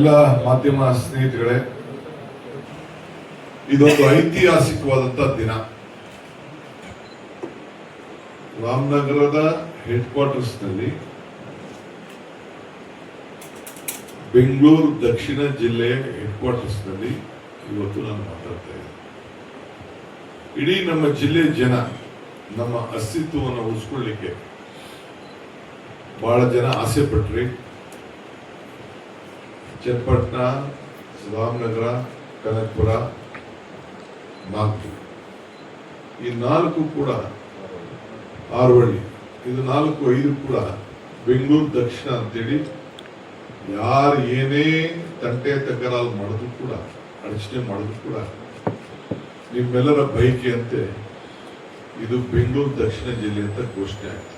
ಎಲ್ಲ ಮಾಧ್ಯಮ ಸ್ನೇಹಿತಗಳೇ ಇದೊಂದು ಐತಿಹಾಸಿಕವಾದಂತ ದಿನ. ರಾಮನಗರದ ಹೆಡ್ ಕ್ವಾರ್ಟರ್ಸ್ನಲ್ಲಿ ಬೆಂಗಳೂರು ದಕ್ಷಿಣ ಜಿಲ್ಲೆ ಹೆಡ್ ಕ್ವಾರ್ಟರ್ಸ್ನಲ್ಲಿ ಇವತ್ತು ನಾನು ಮಾತಾಡ್ತಾ ಇದ್ದೀನಿ. ಇಡೀ ನಮ್ಮ ಜಿಲ್ಲೆ ಜನ ನಮ್ಮ ಅಸ್ತಿತ್ವವನ್ನು ಉಳಿಸ್ಕೊಳ್ಳಿಕ್ಕೆ ಬಹಳ ಜನ ಆಸೆ ಪಟ್ರಿ ಚನ್ನಪಟ್ಟಣ ರಾಮನಗರ ಕನಕಪುರ ನಾಲ್ಕು ಈ ನಾಲ್ಕು ಕೂಡ ಆರವಳ್ಳಿ ಇದು ನಾಲ್ಕು, ಐದು ಕೂಡ ಬೆಂಗಳೂರು ದಕ್ಷಿಣ ಅಂತೇಳಿ ಯಾರು ಏನೇ ತಂಟೆ ತಕರಾರು ಮಾಡಿದ್ರು ಕೂಡ, ಅಡಚಣೆ ಮಾಡಿದ್ರು ಕೂಡ ನಿಮ್ಮೆಲ್ಲರ ಬಯಕೆಯಂತೆ ಇದು ಬೆಂಗಳೂರು ದಕ್ಷಿಣ ಜಿಲ್ಲೆ ಅಂತ ಘೋಷಣೆ ಆಯ್ತು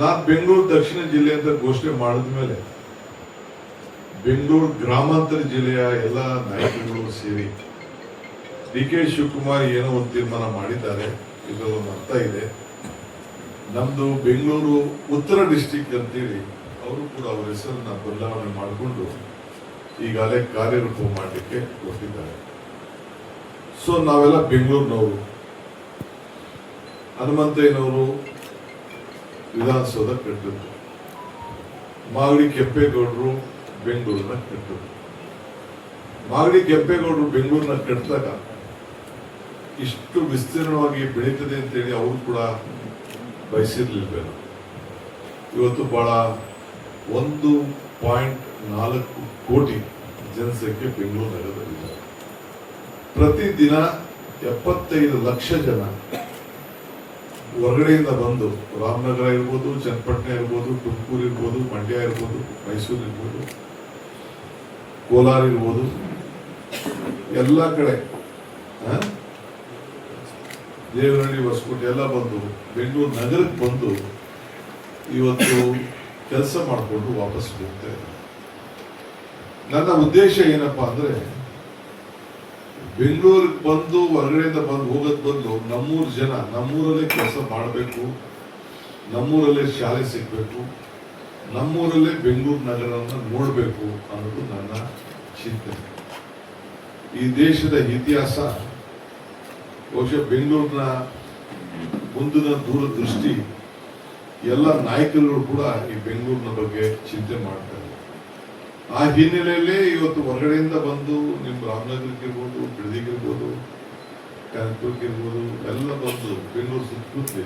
ನಾನು ಬೆಂಗಳೂರು ದಕ್ಷಿಣ ಜಿಲ್ಲೆ ಅಂತ ಘೋಷಣೆ ಮಾಡಿದ್ಮೇಲೆ ಬೆಂಗಳೂರು ಗ್ರಾಮಾಂತರ ಜಿಲ್ಲೆಯ ಎಲ್ಲ ನಾಯಕರುಗಳು ಸೇರಿ ಡಿ ಕೆ ಶಿವಕುಮಾರ್ ಏನೋ ಒಂದು ತೀರ್ಮಾನ ಮಾಡಿದ್ದಾರೆ. ಇದರಲ್ಲಿ ಅರ್ಥ ಇದೆ. ನಮ್ಮದು ಬೆಂಗಳೂರು ಉತ್ತರ ಡಿಸ್ಟಿಕ್ ಅಂತೇಳಿ ಅವರು ಕೂಡ ಅವರ ಹೆಸರನ್ನ ಬದಲಾವಣೆ ಮಾಡಿಕೊಂಡು ಈಗಾಗಲೇ ಕಾರ್ಯರೂಪ ಮಾಡಲಿಕ್ಕೆ ಕೊಟ್ಟಿದ್ದಾರೆ ಸೊ ನಾವೆಲ್ಲ ಬೆಂಗಳೂರಿನವರು. ಹನುಮಂತಯ್ಯನವರು ವಿಧಾನಸೌಧ ಕಟ್ಟಿದ್ರು. ಮಾಗಡಿ ಕೆಂಪೇಗೌಡರು ಬೆಂಗಳೂರನ್ನ ಕಟ್ಟು ಮಾಗಡಿ ಕೆಂಪೇಗೌಡರು ಬೆಂಗಳೂರನ್ನ ಕಟ್ಟಿದಾಗ ಇಷ್ಟು ವಿಸ್ತೀರ್ಣವಾಗಿ ಬೆಳೀತದೆ ಅಂತೇಳಿ ಅವರು ಕೂಡ ಬಯಸಿರ್ಲಿಲ್ವೇನೋ. ಇವತ್ತು ಬಹಳ ಒಂದು ಪಾಯಿಂಟ್ ನಾಲ್ಕು ಕೋಟಿ ಜನಸಂಖ್ಯೆ ಬೆಂಗಳೂರು ನಗರದಲ್ಲಿದ್ದಾರೆ ಪ್ರತಿದಿನ ಎಪ್ಪತ್ತೈದು ಲಕ್ಷ ಜನ ಹೊರಗಡೆಯಿಂದ ಬಂದು ರಾಮನಗರ ಇರ್ಬೋದು, ಚನ್ನಪಟ್ಟಣ ಇರ್ಬೋದು, ತುಮಕೂರು ಇರ್ಬೋದು, ಮಂಡ್ಯ ಇರ್ಬೋದು, ಮೈಸೂರು ಇರ್ಬೋದು ಕೋಲಾರ ಇರ್ಬೋದು ಎಲ್ಲ ಕಡೆ? ದೇವನಹಳ್ಳಿ ಹೊಸಕೋಟೆ ಎಲ್ಲ ಬಂದು, ಬೆಂಗಳೂರು ನಗರಕ್ಕೆ ಬಂದು ಇವತ್ತು ಕೆಲಸ ಮಾಡಿಕೊಂಡು ವಾಪಸ್ ಬರುತ್ತೆ ನನ್ನ ಉದ್ದೇಶ ಏನಪ್ಪಾ ಅಂದ್ರೆ, ಬೆಂಗಳೂರಿಗೆ ಬಂದು, ಹೊರಗಡೆಯಿಂದ ಬಂದು, ಹೋಗೋದ್ ಬಂದು ನಮ್ಮೂರು ಜನ, ನಮ್ಮೂರಲ್ಲೇ ಕೆಲಸ ಮಾಡಬೇಕು, ನಮ್ಮೂರಲ್ಲೇ ಶಾಲೆ ಸಿಗಬೇಕು, ನಮ್ಮೂರಲ್ಲೇ ಬೆಂಗಳೂರು ನಗರವನ್ನು ನೋಡಬೇಕು ಅನ್ನೋದು ನನ್ನ ಚಿಂತನೆ. ಈ ದೇಶದ ಇತಿಹಾಸ ಬಹುಶಃ ಬೆಂಗಳೂರಿನ ಮುಂದಿನ ದೂರದೃಷ್ಟಿ ಎಲ್ಲ ನಾಯಕರುಗಳು ಕೂಡ ಈ ಬೆಂಗಳೂರಿನ ಬಗ್ಗೆ ಚಿಂತೆ ಮಾಡ್ತಾರೆ ಆ ಹಿನ್ನೆಲೆಯಲ್ಲಿ ಇವತ್ತು ಹೊರಗಡೆಯಿಂದ ಬಂದು ನಿಮ್ಮ ರಾಮನಗರಕ್ಕೆ ಇರ್ಬೋದು, ಬಿಡದಿಗೆ ಇರ್ಬೋದು ಕನಕಪುರಕ್ಕೆ ಇರ್ಬೋದು, ಎಲ್ಲ ಬಂದು ಬೆಂಗಳೂರು ಸುತ್ತಮುತ್ತಲಿ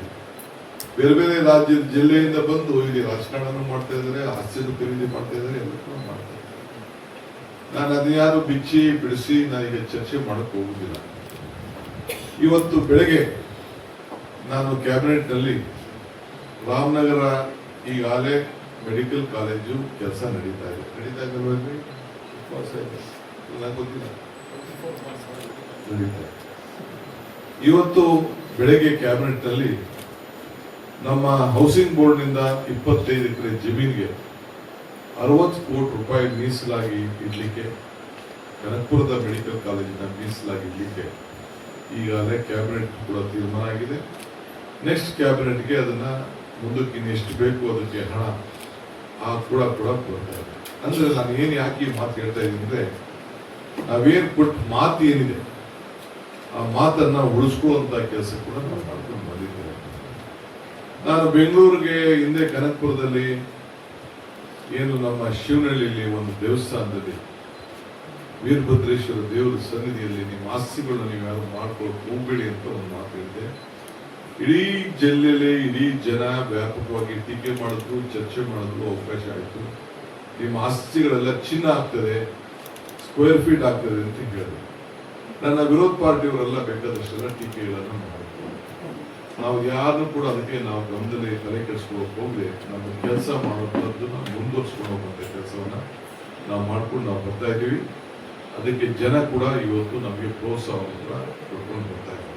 ಬೇರೆ ಬೇರೆ ರಾಜ್ಯದ ಜಿಲ್ಲೆಯಿಂದ ಬಂದು ಇಲ್ಲಿ ರಾಜಕಾರಣನೂ ಮಾಡ್ತಾ ಇದ್ದಾರೆ, ಹಾಸ್ಯದ ಖರೀದಿ ಮಾಡ್ತಾ ಇದ್ದಾರೆ, ಎಲ್ಲ ಮಾಡ್ತಾ ಇದ್ದಾರೆ. ನಾನು ಅದ್ಯಾರು ಬಿಚ್ಚಿ, ಬಿಡಿಸಿ ನನಗೆ ಚರ್ಚೆ ಮಾಡಕ್ ಹೋಗುದಿಲ್ಲ. ಇವತ್ತು ಬೆಳಗ್ಗೆ ನಾನು ಕ್ಯಾಬಿನೆಟ್ನಲ್ಲಿ ರಾಮನಗರ ಈಗಾಗಲೇ ಮೆಡಿಕಲ್ ಕಾಲೇಜು ಕೆಲಸ ನಡೀತಾ ಇದೆ. ನಡೀತಾ ಇದಲ್ವೇ ಗೊತ್ತಿಲ್ಲ. ಇವತ್ತು ಬೆಳಗ್ಗೆ ಕ್ಯಾಬಿನೆಟ್ನಲ್ಲಿ ನಮ್ಮ ಹೌಸಿಂಗ್ ಬೋರ್ಡ್ನಿಂದ ಇಪ್ಪತ್ತೈದು ಎಕರೆ ಜಮೀನಿಗೆ ಅರವತ್ತು ಕೋಟಿ ರೂಪಾಯಿ ಮೀಸಲಾಗಿ ಇಡಲಿಕ್ಕೆ ಕನಕಪುರದ ಮೆಡಿಕಲ್ ಕಾಲೇಜಿನ ಮೀಸಲಾಗಿ ಇಡ್ಲಿಕ್ಕೆ ಈಗಾಗಲೇ ಕ್ಯಾಬಿನೆಟ್ ಕೂಡ ತೀರ್ಮಾನ ಆಗಿದೆ. ನೆಕ್ಸ್ಟ್ ಕ್ಯಾಬಿನೆಟ್ಗೆ ಅದನ್ನ ಮುಂದಕ್ಕೆ ಇನ್ನೆಷ್ಟು ಬೇಕು ಅದಕ್ಕೆ ಹಣ, ಆ ಕೂಡ ಕೂಡ ಕೊಡ್ತಾ ಇದೆ. ಅಂದ್ರೆ ನಾನು ಏನು ಯಾಕೆ ಮಾತು ಹೇಳ್ತಾ ಇದ್ದೀನಿ ಅಂದ್ರೆ, ನಾವೇನ್ ಕೊಟ್ಟ ಮಾತು ಏನಿದೆ, ಆ ಮಾತನ್ನ ಉಳಿಸ್ಕೊಳ್ಳುವಂತ ಕೆಲಸ ಕೂಡ ನಾವು ಮಾಡ್ಕೊಂಡು ಬಂದಿದ್ದೇವೆ. ನಾನು ಬೆಂಗಳೂರಿಗೆ ಹಿಂದೆ ಕನಕಪುರದಲ್ಲಿ ಏನು ನಮ್ಮ ಶಿವನಹಳ್ಳಿಯಲ್ಲಿ ಒಂದು ದೇವಸ್ಥಾನದಲ್ಲಿ ವೀರಭದ್ರೇಶ್ವರ ದೇವರ ಸನ್ನಿಧಿಯಲ್ಲಿ ನಿಮ್ಮ ಆಸ್ತಿಗಳನ್ನ ನೀವು ಯಾರು ಮಾಡ್ಕೊಳ್ಳೋಕೆ ಹೋಗ್ಬೇಡಿ ಅಂತ ಒಂದು ಮಾತು ಹೇಳಿದೆ. ಇಡೀ ಜಿಲ್ಲೆಯಲ್ಲಿ ಇಡೀ ಜನ ವ್ಯಾಪಕವಾಗಿ ಟೀಕೆ ಮಾಡಿದ್ರು, ಚರ್ಚೆ ಮಾಡಿದ್ರು, ಅವಕಾಶ ಆಯಿತು. ನಿಮ್ಮ ಆಸ್ತಿಗಳೆಲ್ಲ ಚಿನ್ನ ಆಗ್ತದೆ ಸ್ಕ್ವೇರ್ ಫೀಟ್ ಆಗ್ತದೆ ಅಂತ ಹೇಳಿದ್ರು. ನನ್ನ ವಿರೋಧ ಪಾರ್ಟಿಯವರೆಲ್ಲ ಬೇಕಾದಷ್ಟೆಲ್ಲ ಟೀಕೆಗಳನ್ನು ನಾವು ಯಾರು ಕೂಡ ಅದಕ್ಕೆ ನಾವು ಗಮನದಲ್ಲಿ ತಲೆ ಕೆಡಿಸ್ಕೊಳ್ಳೋಕೆ ಹೋಗದೆ ನಮ್ಮ ಕೆಲಸ ಮಾಡುವಂಥದ್ದನ್ನ ಮುಂದುವರ್ಸ್ಕೊಂಡು ಹೋಗುವಂಥ ಕೆಲಸವನ್ನ ನಾವು ಮಾಡ್ಕೊಂಡು ನಾವು ಬರ್ತಾ ಇದ್ದೀವಿ. ಅದಕ್ಕೆ ಜನ ಕೂಡ ಇವತ್ತು ನಮಗೆ ಪ್ರೋತ್ಸಾಹವನ್ನು ಕೂಡ ಕೊಡ್ಕೊಂಡು ಬರ್ತಾ ಇದ್ದೀವಿ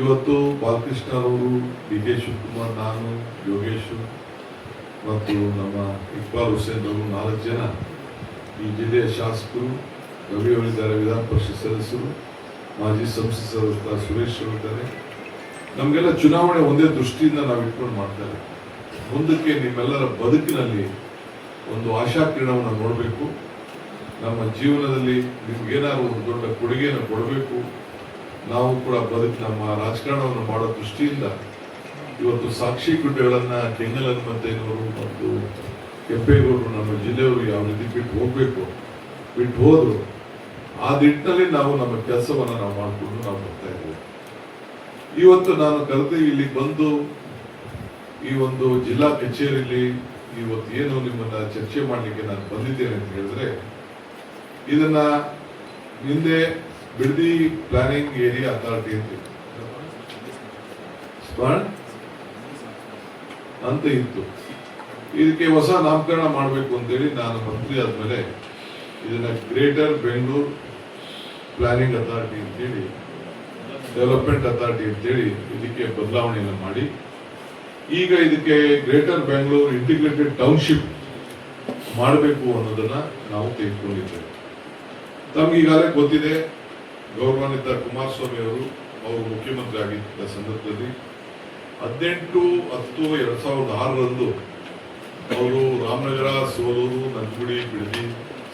ಇವತ್ತು ಬಾಲಕೃಷ್ಣರವರು ಡಿ ಕೆ ಶಿವಕುಮಾರ್ ನಾನು, ಯೋಗೇಶ್ ಮತ್ತು ನಮ್ಮ ಇಕ್ಬಾಲ್ ಹುಸೇನ್ ಅವರು ನಾಲ್ಕು ಜನ ಈ ಜಿಲ್ಲೆಯ ಶಾಸಕರು ರವಿ ಅವರಿದ್ದಾರೆ ವಿಧಾನ ಪರಿಷತ್ ಸದಸ್ಯರು, ಮಾಜಿ ಸಂಸದ ಸದಸ್ಯ ಸುರೇಶ್ ಅವರಿದ್ದಾರೆ ನಮಗೆಲ್ಲ ಚುನಾವಣೆ ಒಂದೇ ದೃಷ್ಟಿಯಿಂದ ನಾವು ಇಟ್ಕೊಂಡು ಮಾಡ್ತಾರೆ ಮುಂದಕ್ಕೆ ನಿಮ್ಮೆಲ್ಲರ ಬದುಕಿನಲ್ಲಿ ಒಂದು ಆಶಾಕಿರಣವನ್ನು ನೋಡಬೇಕು. ನಮ್ಮ ಜೀವನದಲ್ಲಿ ನಿಮ್ಗೇನಾದ್ರು ಒಂದು ದೊಡ್ಡ ಕೊಡುಗೆಯನ್ನು ಕೊಡಬೇಕು. ನಾವು ಕೂಡ ಬದುಕು ನಮ್ಮ ರಾಜಕಾರಣವನ್ನು ಮಾಡೋ ದೃಷ್ಟಿಯಿಂದ ಇವತ್ತು ಸಾಕ್ಷಿ ಗುಡ್ಡೆಗಳನ್ನ, ಕೆಂಗಲ್ ಹನುಮಂತಯ್ಯನವರು ಮತ್ತು ಕೆಂಪೇಗೌಡರು ನಮ್ಮ ಜಿಲ್ಲೆಯವರು ಯಾವ ರೀತಿ ಬಿಟ್ಟು ಹೋಗಬೇಕು, ಬಿಟ್ಟು ಹೋದರು, ಆ ದಿಟ್ಟಿನಲ್ಲಿ ನಾವು ನಮ್ಮ ಕೆಲಸವನ್ನು ನಾವು ಮಾಡಿಕೊಂಡು ನಾವು ಬರ್ತಾ ಇವತ್ತು ನಾನು ಕರೆದು ಇಲ್ಲಿ ಬಂದು ಈ ಒಂದು ಜಿಲ್ಲಾ ಕಚೇರಿಯಲ್ಲಿ ಇವತ್ತು ಏನು ನಿಮ್ಮನ್ನ ಚರ್ಚೆ ಮಾಡಲಿಕ್ಕೆ ನಾನು ಬಂದಿದ್ದೇನೆ ಅಂತ ಹೇಳಿದ್ರೆ, ಇದನ್ನ ಹಿಂದೆ ಬಿಡದಿ ಪ್ಲಾನಿಂಗ್ ಏರಿಯಾ ಅಥಾರಿಟಿ ಅಂತ ಅಂತ ಇತ್ತು. ಇದಕ್ಕೆ ಹೊಸ ನಾಮಕರಣ ಮಾಡಬೇಕು ಅಂತೇಳಿ ನಾನು ಮಂತ್ರಿ ಆದ್ಮೇಲೆ ಇದನ್ನ ಗ್ರೇಟರ್ ಬೆಂಗಳೂರು ಪ್ಲಾನಿಂಗ್ ಅಥಾರಿಟಿ ಅಂತೇಳಿ ಡೆವಲಪ್ಮೆಂಟ್ ಅಥಾರಿಟಿ ಅಂತೇಳಿ ಇದಕ್ಕೆ ಬದಲಾವಣೆಯನ್ನು ಮಾಡಿ. ಈಗ ಇದಕ್ಕೆ ಗ್ರೇಟರ್ ಬೆಂಗಳೂರು ಇಂಟಿಗ್ರೇಟೆಡ್ ಟೌನ್ಶಿಪ್ ಮಾಡಬೇಕು ಅನ್ನೋದನ್ನ ನಾವು ತೆಗೆದುಕೊಂಡಿದ್ದೇವೆ. ತಮ್ಗೆ ಈಗಾಗಲೇ ಗೊತ್ತಿದೆ, ಗೌರವಾನ್ವಿತ ಕುಮಾರಸ್ವಾಮಿ ಅವರು ಅವರು ಮುಖ್ಯಮಂತ್ರಿ ಆಗಿದ್ದ ಸಂದರ್ಭದಲ್ಲಿ ಹದಿನೆಂಟು ಹತ್ತು ಎರಡ್ ಸಾವಿರದ ಆರರಂದು ಅವರು ರಾಮನಗರ, ಸೋಲೂರು, ನಂಜುಗುಡಿ, ಬಿಡದಿ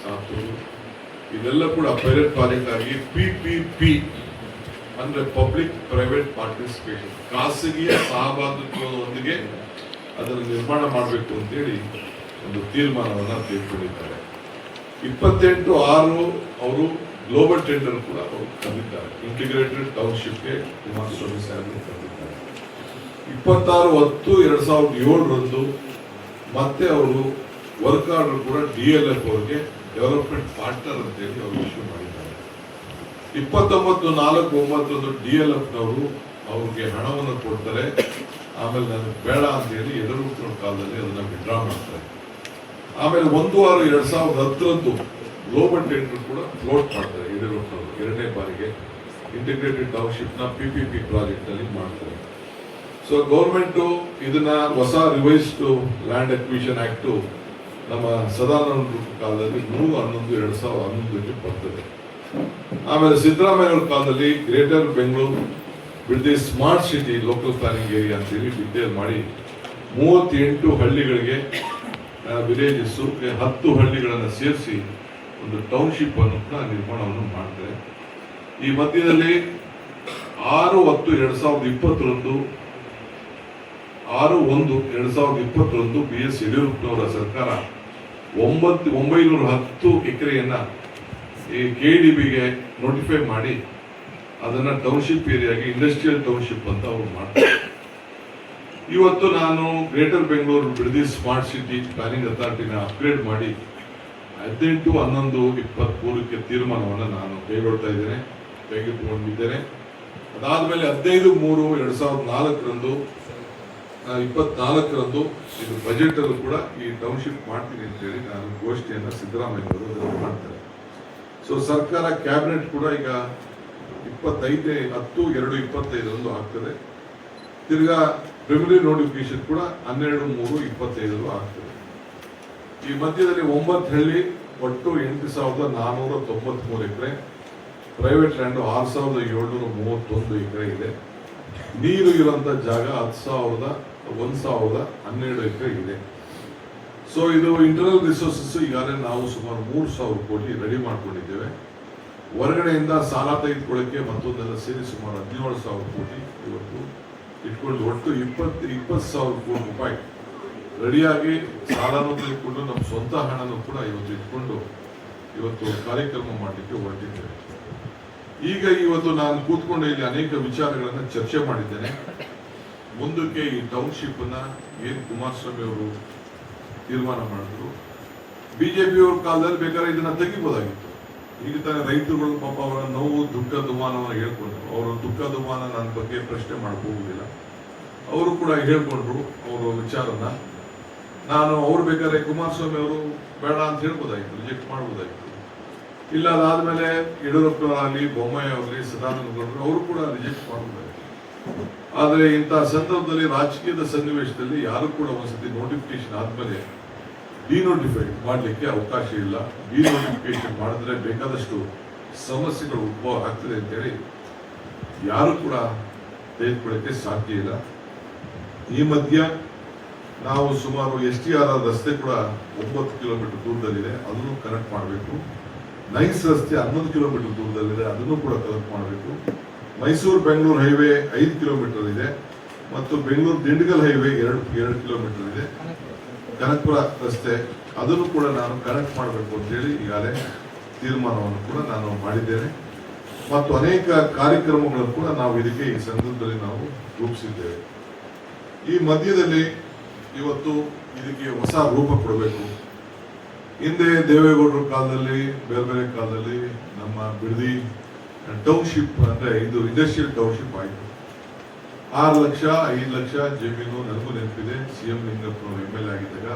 ಸಾತೂರು ಇದೆಲ್ಲ ಕೂಡ ಪೈಲಟ್ ಪ್ರಾಜೆಕ್ಟ್ ಆಗಿ ಪಿ ಪಿ ಪಿ ಅಂದ್ರೆ ಪಬ್ಲಿಕ್ ಪ್ರೈವೇಟ್ ಪಾರ್ಟಿಸಿಪೇಷನ್ ಖಾಸಗಿಯ ಸಹಭಾಗಿತ್ವದೊಂದಿಗೆ ಅದನ್ನು ನಿರ್ಮಾಣ ಮಾಡಬೇಕು ಅಂತೇಳಿ ಒಂದು ತೀರ್ಮಾನವನ್ನು ತೆಗೆದುಕೊಂಡಿದ್ದಾರೆ. ಇಪ್ಪತ್ತೆಂಟು ಆರು ಅವರು ಗ್ಲೋಬಲ್ ಟೆಂಡರ್ ಕೂಡ ಅವರು ತಂದಿದ್ದಾರೆ. ಇಂಟಿಗ್ರೇಟೆಡ್ ಟೌನ್ಶಿಪ್ಗೆ ಕುಮಾರಸ್ವಾಮಿ ಸಾಹೇಬರು ತಂದಿದ್ದಾರೆ. ಇಪ್ಪತ್ತಾರು ಹತ್ತು ಎರಡು ಸಾವಿರದ ಏಳರಂದು ಮತ್ತೆ ಅವರು ವರ್ಕ್ ಆರ್ಡರ್ ಕೂಡ ಡಿ ಎಲ್ ಎಫ್ ಅವರಿಗೆ ಡೆವಲಪ್ಮೆಂಟ್ ಪಾರ್ಟ್ನರ್ ಅಂತೇಳಿ ಅವರು ಇಶ್ಯೂ ಮಾಡಿದ್ದಾರೆ. ಇಪ್ಪತ್ತೊಂಬತ್ತು ನಾಲ್ಕು ಒಂಬತ್ತೊಂದು ಡಿ ಎಲ್ ಎಫ್ನವರು ಅವ್ರಿಗೆ ಹಣವನ್ನು ಕೊಡ್ತಾರೆ. ಆಮೇಲೆ ನನಗೆ ಬೇಡ ಅಂತ ಹೇಳಿ ಎದುರು ಕಾಲದಲ್ಲಿ ಅದನ್ನ ವಿಡ್ರಾ ಮಾಡ್ತಾರೆ. ಆಮೇಲೆ ಒಂದು ಆರು ಎರಡು ಸಾವಿರದ ಹತ್ತರಂದು ಗ್ಲೋಬಲ್ ಟೆಂಡರ್ ಕೂಡ ಫ್ಲೋಟ್ ಮಾಡ್ತಾರೆ ಯಡಿಯೂರಪ್ಪನವರು ಎರಡನೇ ಬಾರಿಗೆ. ಇಂಟಿಗ್ರೇಟೆಡ್ ಟೌನ್ಶಿಪ್ನ ಪಿ ಪಿ ಪಿ ಪ್ರಾಜೆಕ್ಟ್ ಅಲ್ಲಿ ಮಾಡ್ತಾರೆ. ಸೊ ಗೌರ್ಮೆಂಟು ಇದನ್ನ ಹೊಸ ರಿವೈಸ್ಡ್ ಲ್ಯಾಂಡ್ ಅಕ್ವಿಷನ್ ಆಕ್ಟ್ ನಮ್ಮ ಸದಾನಂದ ಕಾಲದಲ್ಲಿ ನೂರು ಹನ್ನೊಂದು, ಎರಡ್ ಸಾವಿರದ ಹನ್ನೊಂದಕ್ಕೆ ಬರ್ತದೆ. ಆಮೇಲೆ ಸಿದ್ದರಾಮಯ್ಯ ಅವ್ರ ಕಾಲದಲ್ಲಿ greater Bengaluru Bidadi smart city local planning area ಅಂತೇಳಿ ಡಿಕ್ಲೇರ್ ಮಾಡಿ ಮೂವತ್ತೆಂಟು ಹಳ್ಳಿಗಳಿಗೆ ವಿಲೇಜಸ್ಸು ಹತ್ತು ಹಳ್ಳಿಗಳನ್ನು ಸೇರಿಸಿ ಒಂದು ಟೌನ್ಶಿಪ್ ಅನ್ನು ಕೂಡ ನಿರ್ಮಾಣವನ್ನು ಮಾಡ್ತಾರೆ. ಈ ಮಧ್ಯದಲ್ಲಿ ಆರು ಹತ್ತು ಎರಡು ಸಾವಿರದ ಇಪ್ಪತ್ತರಂದು, ಆರು ಒಂದು ಎರಡು ಸಾವಿರದ ಇಪ್ಪತ್ತರಂದು ಬಿ ಎಸ್ ಯಡಿಯೂರಪ್ಪನವರ ಸರ್ಕಾರ ಒಂಬತ್ತು, ಒಂಬೈನೂರ ಹತ್ತು ಎಕರೆಯನ್ನ ಈ ಕೆ ಡಿ ಬಿಗೆ ನೋಟಿಫೈ ಮಾಡಿ, ಅದನ್ನ ಟೌನ್ಶಿಪ್ ಏರಿಯಾಗಿ ಇಂಡಸ್ಟ್ರಿಯಲ್ ಟೌನ್ಶಿಪ್ ಅಂತ ಅವ್ರು ಮಾಡ್ತಾರೆ. ಇವತ್ತು ನಾನು greater Bengaluru Bidadi smart city planning ಅಥಾರಿಟಿನ upgrade ಮಾಡಿ, ಹದಿನೆಂಟು, ಹನ್ನೊಂದು, ಇಪ್ಪತ್ಮೂರಕ್ಕೆ ತೀರ್ಮಾನವನ್ನು ನಾನು ಕೈಗೊಳ್ತಾ ಇದ್ದೇನೆ, ಕೈಗೆತ್ತಿಕೊಂಡಿದ್ದೇನೆ. ಅದಾದ್ಮೇಲೆ ಹದಿನೈದು, ಮೂರು, ಎರಡು ಸಾವಿರದ ನಾಲ್ಕರಂದು ಇಪ್ಪತ್ನಾಲ್ಕರಂದು ಇದು ಬಜೆಟಲ್ಲೂ ಕೂಡ ಈ ಟೌನ್ಶಿಪ್ ಮಾಡ್ತೀನಿ ಅಂತ ಹೇಳಿ ನಾನು ಗೋಷ್ಠಿಯನ್ನು ಸಿದ್ದರಾಮಯ್ಯ ಅವರು ಮಾಡ್ತಾರೆ. ಸೊ ಸರ್ಕಾರ ಕ್ಯಾಬಿನೆಟ್ ಕೂಡ ಈಗ ಇಪ್ಪತ್ತೈದನೇ ಹತ್ತು ಎರಡು ಇಪ್ಪತ್ತೈದರಂದು ಆಗ್ತದೆ. ತಿರ್ಗಾ ಪ್ರಿಮಿನರಿ ನೋಟಿಫಿಕೇಶನ್ ಕೂಡ ಹನ್ನೆರಡು ಮೂರು ಇಪ್ಪತ್ತೈದರು ಆಗ್ತದೆ. ಈ ಮಧ್ಯದಲ್ಲಿ ಒಂಬತ್ತು ಹಳ್ಳಿ, ಒಟ್ಟು ಎಂಟು ಸಾವಿರದ ನಾನ್ನೂರ ತೊಂಬತ್ಮೂರು ಎಕರೆ ಪ್ರೈವೇಟ್ ಲ್ಯಾಂಡು ಆರು ಸಾವಿರದ ಏಳ್ನೂರ ಮೂವತ್ತೊಂದು ಎಕರೆ ಇದೆ. ನೀರು ಇರುವಂತ ಜಾಗ ಹತ್ತು ಸಾವಿರದ, ಒಂದು ಸಾವಿರದ ಹನ್ನೆರಡು ಎಕರೆ ಇದೆ. ಸೊ ಇದು ಇಂಟರ್ನಲ್ ರಿಸೋರ್ಸಸ್ ಈಗಾಗಲೇ ನಾವು ಸುಮಾರು ಮೂರು ಸಾವಿರ ಕೋಟಿ ರೆಡಿ ಮಾಡ್ಕೊಂಡಿದ್ದೇವೆ. ಹೊರಗಡೆಯಿಂದ ಸಾಲ ತೆಗೆದುಕೊಳ್ಳೋಕ್ಕೆ ಮತ್ತೊಂದೆಲ್ಲ ಸೇರಿ ಸುಮಾರು ಹದಿನೇಳು ಸಾವಿರ ಕೋಟಿ ಇವತ್ತು ಇಟ್ಕೊಂಡು ಒಟ್ಟು ಇಪ್ಪತ್ತು ಇಪ್ಪತ್ತು ಸಾವಿರ ಕೋಟಿ ರೂಪಾಯಿ ರೆಡಿಯಾಗಿ ಸಾಲನೂ ತೆಗೆದುಕೊಂಡು ನಮ್ಮ ಸ್ವಂತ ಹಣನೂ ಕೂಡ ಇವತ್ತು ಇಟ್ಕೊಂಡು ಇವತ್ತು ಕಾರ್ಯಕ್ರಮ ಮಾಡಲಿಕ್ಕೆ ಹೊರಟಿದ್ದೇವೆ. ಈಗ ಇವತ್ತು ನಾನು ಕೂತ್ಕೊಂಡು ಇಲ್ಲಿ ಅನೇಕ ವಿಚಾರಗಳನ್ನು ಚರ್ಚೆ ಮಾಡಿದ್ದೇನೆ. ಮುಂದಕ್ಕೆ ಈ ಟೌನ್ಶಿಪ್ ಅನ್ನ ಏನ್ ಕುಮಾರಸ್ವಾಮಿ ಅವರು ತೀರ್ಮಾನ ಮಾಡಿದ್ರು. ಬಿಜೆಪಿ ಪಿಯವ್ರ ಕಾಲದಲ್ಲಿ ಬೇಕಾದ್ರೆ ಇದನ್ನ ತೆಗಿಬೋದಾಗಿತ್ತು. ಈಗ ತಾನೇ ರೈತರುಗಳು ಪಾಪ ಅವರ ನೋವು, ದುಃಖ, ದುಮಾನವನ್ನು ಹೇಳ್ಕೊಂಡ್ರು. ಅವರ ದುಃಖ, ದುಮಾನ ನನ್ನ ಬಗ್ಗೆ ಪ್ರಶ್ನೆ ಮಾಡಬಹುದಿಲ್ಲ ಅವರು ಕೂಡ ಹೇಳ್ಕೊಂಡ್ರು ಅವರ ವಿಚಾರನ. ನಾನು ಅವ್ರು ಬೇಕಾದ್ರೆ ಕುಮಾರಸ್ವಾಮಿ ಅವರು ಬೇಡ ಅಂತ ಹೇಳ್ಬೋದಾಗಿತ್ತು ರಿಜೆಕ್ಟ್ ಮಾಡ್ಬೋದಾಗಿತ್ತು. ಇಲ್ಲ, ಅದಾದ್ಮೇಲೆ ಯಡಿಯೂರಪ್ಪನವರಾಗಲಿ, ಬೊಮ್ಮಾಯಿ ಆಗಲಿ ಸದಾನಂದ ಗೌಡರು ಅವರು ಕೂಡ ರಿಜೆಕ್ಟ್ ಮಾಡ್ಬೋದಾಗಿತ್ತು. ಆದರೆ ಇಂಥ ಸಂದರ್ಭದಲ್ಲಿ ರಾಜಕೀಯದ ಸನ್ನಿವೇಶದಲ್ಲಿ ಯಾರು ಕೂಡ ಒಂದ್ಸತಿ ನೋಟಿಫಿಕೇಶನ್ ಆದ್ಮೇಲೆ ಡಿನೋಟಿಫೈ ಮಾಡಲಿಕ್ಕೆ ಅವಕಾಶ ಇಲ್ಲ. ಡಿನೋಟಿಫಿಕೇಶನ್ ಮಾಡಿದ್ರೆ ಬೇಕಾದಷ್ಟು ಸಮಸ್ಯೆಗಳು ಉದ್ಭವ ಆಗ್ತದೆ ಅಂತೇಳಿ ಯಾರು ಕೂಡ ತೆಗೆದುಕೊಳ್ಳಕ್ಕೆ ಸಾಧ್ಯ ಇಲ್ಲ. ಈ ಮಧ್ಯ ನಾವು ಸುಮಾರು ಎಸ್ ಟಿ ಆರ್ ರಸ್ತೆ ಕೂಡ ಒಂಬತ್ತು ಕಿಲೋಮೀಟರ್ ದೂರದಲ್ಲಿದೆ. ಅದನ್ನು ಕನೆಕ್ಟ್ ಮಾಡಬೇಕು. ನೈಸ್ ರಸ್ತೆ ಹನ್ನೊಂದು ಕಿಲೋಮೀಟರ್ ದೂರದಲ್ಲಿದೆ. ಅದನ್ನು ಕೂಡ ಕನೆಕ್ಟ್ ಮಾಡಬೇಕು. ಮೈಸೂರು ಬೆಂಗಳೂರು ಹೈವೇ ಐದು ಕಿಲೋಮೀಟರ್ ಇದೆ. ಮತ್ತು ಬೆಂಗಳೂರು ದಿಂಡಗಲ್ ಹೈವೇ ಎರಡು ಎರಡು ಕಿಲೋಮೀಟರ್ ಇದೆ. ಕನಕಪುರ ರಸ್ತೆ, ಅದನ್ನು ಕೂಡ ನಾನು ಕನೆಕ್ಟ್ ಮಾಡಬೇಕು ಅಂತೇಳಿ ಈಗಾಗಲೇ ತೀರ್ಮಾನವನ್ನು ಕೂಡ ನಾನು ಮಾಡಿದ್ದೇನೆ. ಮತ್ತು ಅನೇಕ ಕಾರ್ಯಕ್ರಮಗಳನ್ನು ಕೂಡ ನಾವು ಇದಕ್ಕೆ ಈ ಸಂದರ್ಭದಲ್ಲಿ ನಾವು ರೂಪಿಸಿದ್ದೇವೆ. ಈ ಮಧ್ಯದಲ್ಲಿ ಇವತ್ತು ಇದಕ್ಕೆ ಹೊಸ ರೂಪ ಕೊಡಬೇಕು. ಹಿಂದೆ ದೇವೇಗೌಡರ ಕಾಲದಲ್ಲಿ, ಬೇರೆ ಬೇರೆ ಕಾಲದಲ್ಲಿ ನಮ್ಮ ಬಿಡದಿ ಟೌನ್ಶಿಪ್ ಅಂದರೆ ಇದು ಇಂಡಸ್ಟ್ರಿಯಲ್ ಟೌನ್ಶಿಪ್ ಆಯಿತು. ಆರು ಲಕ್ಷ, ಐದು ಲಕ್ಷ ಜಮೀನು ನನಗೂ ನೆನಪಿದೆ. ಸಿ ಎಂ ಲಿಂಗಪ್ಪನವರು ಎಂ ಎಲ್ ಎ ಆಗಿದ್ದಾಗ